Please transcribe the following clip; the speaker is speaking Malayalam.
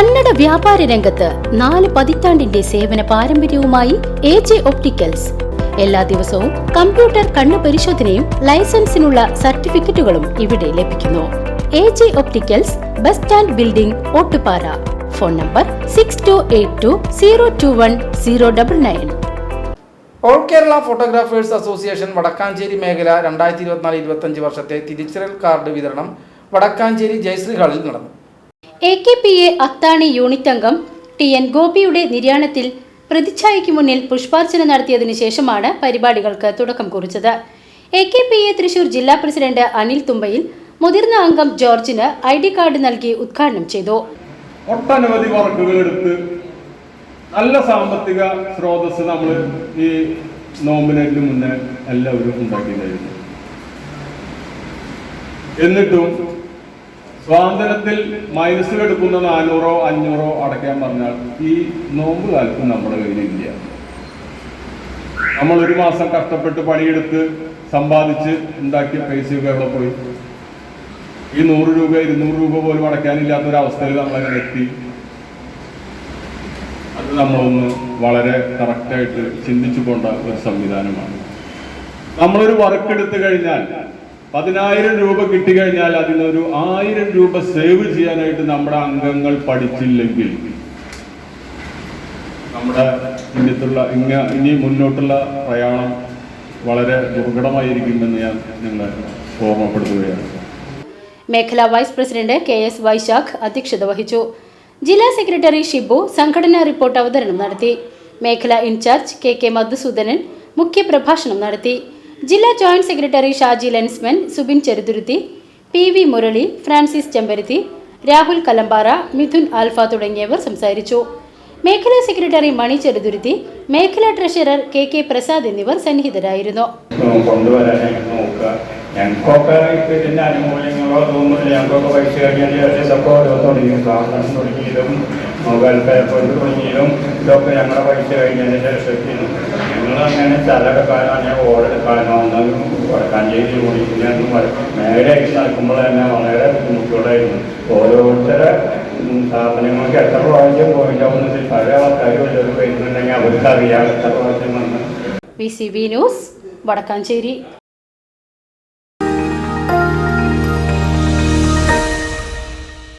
കന്നഡ വ്യാപാര രംഗത്ത് നാല് പതിറ്റാണ്ടിന്റെ സേവന പാരമ്പര്യവുമായി എ ജെ ഒപ്റ്റിക്കൽസ്. എല്ലാ ദിവസവും കമ്പ്യൂട്ടർ കണ്ണു പരിശോധനയും ലൈസൻസിനുള്ള സർട്ടിഫിക്കറ്റുകളും ഇവിടെ ലഭിക്കുന്നു. A J opticals bus stand building Ottupara. Phone number six two eight two zero two one zero double nine all Kerala photographers association Vadakkanchery മേഖല രണ്ടായിരത്തി ഇരുപത്തിനാല് ഇരുപത്തഞ്ച് വർഷത്തെ തിരിച്ചറിയൽ കാർഡ് വിതരണം വടക്കാഞ്ചേരി ജയശ്രീ ഹാളിൽ നടന്നു. A K P A Athani unit അംഗം ടി എൻ ഗോപിയുടെ നിര്യാണത്തിൽ പ്രതിച്ഛായയ്ക്ക് മുന്നിൽ പുഷ്പാർച്ചന നടത്തിയതിനു ശേഷമാണ് പരിപാടികൾക്ക് തുടക്കം കുറിച്ചത്. A K P A Thrissur ജില്ലാ പ്രസിഡന്റ് അനിൽ തുമ്പയിൽ മുതിർന്ന അംഗം ജോർജിന് ഐ ഡി കാർഡ് നൽകി ഉദ്ഘാടനം ചെയ്തു. ഒട്ടനവധി വർക്കുകളെടുത്ത് നല്ല സാമ്പത്തിക സ്രോതസ് നമ്മൾ ഈ നോമിനേറ്റിന് മുന്നേ എല്ലാവരും ഉണ്ടാക്കി കഴിഞ്ഞു എന്നിട്ടും സ്വാതന്ത്ര്യത്തിൽ മൈനസ് എടുക്കുന്ന നാനൂറോ അഞ്ഞൂറോ അടയ്ക്കാൻ പറഞ്ഞാൽ ഈ നോമ്പ് കാലത്ത് നമ്മുടെ കയ്യിലില്ല. നമ്മൾ ഒരു മാസം കഷ്ടപ്പെട്ട് പണിയെടുത്ത് സമ്പാദിച്ച് ഉണ്ടാക്കിയ പൈസയൊക്കെ എവിടെ പോയി? ഈ നൂറ് രൂപ ഇരുന്നൂറ് രൂപ പോലും അടയ്ക്കാനില്ലാത്ത ഒരു അവസ്ഥയിൽ നമ്മളങ്ങനെ എത്തി അത് നമ്മളൊന്ന് വളരെ കറക്റ്റായിട്ട് ചിന്തിച്ചു കൊണ്ട ഒരു സംവിധാനമാണ്. നമ്മളൊരു വർക്ക് എടുത്തു കഴിഞ്ഞാൽ പതിനായിരം രൂപ കിട്ടിക്കഴിഞ്ഞാൽ അതിനൊരു ആയിരം രൂപ സേവ് ചെയ്യാനായിട്ട് നമ്മുടെ അംഗങ്ങൾ പഠിച്ചില്ലെങ്കിൽ നമ്മുടെ ഇന്നത്തുള്ള ഇങ്ങ ഇനി മുന്നോട്ടുള്ള പ്രയാണം വളരെ ദുർഘടമായിരിക്കുമെന്ന് ഞാൻ നിങ്ങളെ ഓർമ്മപ്പെടുത്തുകയാണ്. മേഖലാ vice president K S Vaisakh അധ്യക്ഷത വഹിച്ചു. ജില്ലാ സെക്രട്ടറി ഷിബു സംഘടനാ റിപ്പോർട്ട് അവതരണം നടത്തി. മേഖലാ ഇൻചാർജ് കെ കെ മധുസൂദനൻ മുഖ്യപ്രഭാഷണം നടത്തി. ജില്ലാ joint secretary Shaji lensman Subin Cheruthuruthy P V Murali Francis Chembaruthi Rahul Kalampara Mithun Alpha തുടങ്ങിയവർ സംസാരിച്ചു. മേഖലാ സെക്രട്ടറി മണി ചെറുതുരുത്തി മേഖലാ ട്രഷറർ കെ കെ പ്രസാദ് എന്നിവർ സന്നിഹിതരായിരുന്നു. ഞങ്ങൾക്കൊക്കെ അനുകൂല്യങ്ങളോ ഞങ്ങൾക്കൊക്കെ പൈസ കഴിഞ്ഞാൽ തുടങ്ങിയതും വെൽഫെയർ ഫണ്ട് തുടങ്ങിയതും ഇതൊക്കെ ഞങ്ങളുടെ പൈസ കഴിഞ്ഞതിന്റെ ശേഷം ഞങ്ങൾ അങ്ങനെ സ്ഥലമെടുക്കാനോ അല്ലെങ്കിൽ ഓടെടുക്കാനോ ഒന്നും വടക്കാഞ്ചേരി ഓടിക്കുന്നതും മേഖലയായിട്ട് നടക്കുമ്പോൾ തന്നെ വളരെ ബുദ്ധിമുട്ടുകളായിരുന്നു. ഓരോരുത്തരെ സ്ഥാപനങ്ങൾക്ക് എത്ര പ്രാവശ്യം പോയിട്ടാവുന്നതിൽ പല ആൾക്കാരും വരുന്നുണ്ടെങ്കിൽ അവർക്ക് അറിയാം എത്ര പ്രാവശ്യം വന്ന്. V C B news Vadakkanchery.